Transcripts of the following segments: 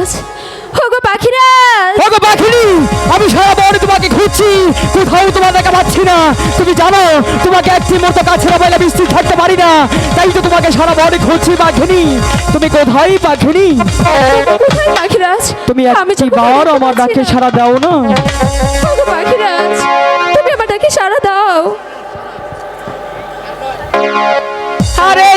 পাখিরাজ। ওগো পাখিরাজ! ওগো পাখিনি আমি সারা বন তোমাকে খুঁজছি কোথাও তোমার দেখা পাচ্ছি না। তুমি জানো তোমাকে একটি মতো কাছে না পাইলে বৃষ্টি থাকতে পারি না। তাই তো তোমাকে সারা বনে খুঁজছি পাখিনি। তুমি কোথায় পাখিনি? কোথায় পাখিরাজ? তুমি আমি একটি বার আমার ডাকে সারা দাও না। ওগো পাখিরাজ তুমি আমার ডাকে সাড়া দাও। আরে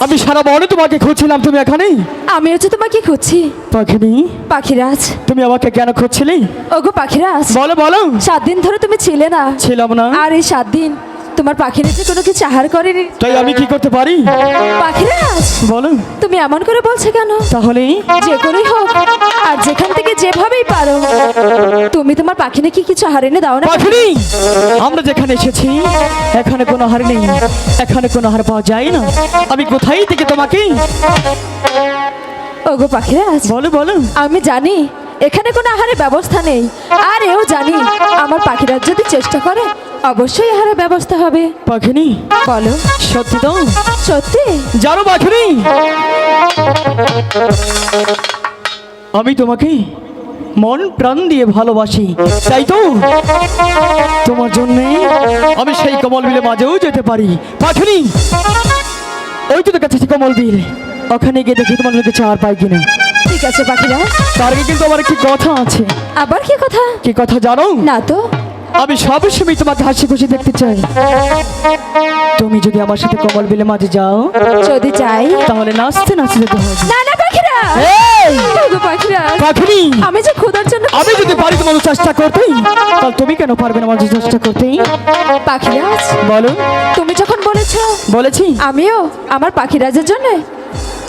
আমি সারা বনে তোমাকে খুঁজছিলাম তুমি এখানে? আমি হচ্ছে তোমাকে খুঁজছি। পাখিনি? পাখিরাজ। তুমি আমাকে কেন খুঁজছিলে? ওগো পাখিরাজ। বলো বলো। সাত দিন ধরে তুমি ছিলে না। ছিলাম না। আর এই সাত দিন তোমার পাখিরা যে কোনো কিছু আহার করেনি? তাই আমি কি করতে পারি? পাখিরাজ বলো। তুমি এমন করে বলছো কেন? তাহলে? যে করেই হোক আর যেখান থেকে যেভাবেই পারো তুমি তোমার পাখি নাকি কিছু আহার এনে দাও না পাখিনি? আমরা যেখানে এসেছি এখানে কোনো হার নেই। এখানে কোনো হার পাওয়া যায় না। আমি কোথায় থেকে তোমাকে? ওগো পাখিরাজ বলো বলো। আমি জানি এখানে কোনো আহারের ব্যবস্থা নেই। আর এও জানি আমার পাখিরা যদি চেষ্টা করে অবশ্যই আহারের ব্যবস্থা হবে। পাখিনি? বলো। সত্যি তো? সত্যি? জানো পাখিনি? আমি তোমাকে মন প্রাণ দিয়ে ভালোবাসি তাই তো? তোমার জন্যে আমি সেই কমল বিলে মাঝেও যেতে পারি। পাখিনি? ওই তো কাছে কমল বিল ওখানে গিয়ে দেখি তোমার লোকে চার পাই কিনা। ঠিক আছে পাখিরা। তার আগে কিন্তু আমার একটি কথা আছে। আবার কি কথা? কি কথা জানো? না তো। আমি সব সময় তোমাকে হাসি খুশি দেখতে চাই। তুমি যদি আমার সাথে কমল বিলে মাঝে যাও যদি চাই। তাহলে নাচতে নাচতে হবে। না না পাখিনি! আমি যে খোদার জন্য আমি যদি পারি তোমার চেষ্টা করতেই তাহলে তুমি কেন পারবে না আমার চেষ্টা করতেই পাখিরাজ বলো। তুমি যখন বলেছ বলেছি। আমিও আমার পাখিরাজের জন্য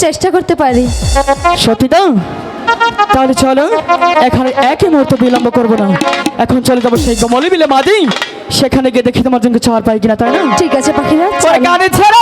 চেষ্টা করতে পারি। সত্যি তো? তাহলে চলো এখানে একই মুহূর্ত বিলম্ব করব না। এখন চলে যাব সেই কমলি বিলে মাঝি সেখানে গিয়ে দেখি তোমার জন্য চার পাই কিনা তাই না? ঠিক আছে পাখিরাজ গানে ছেড়া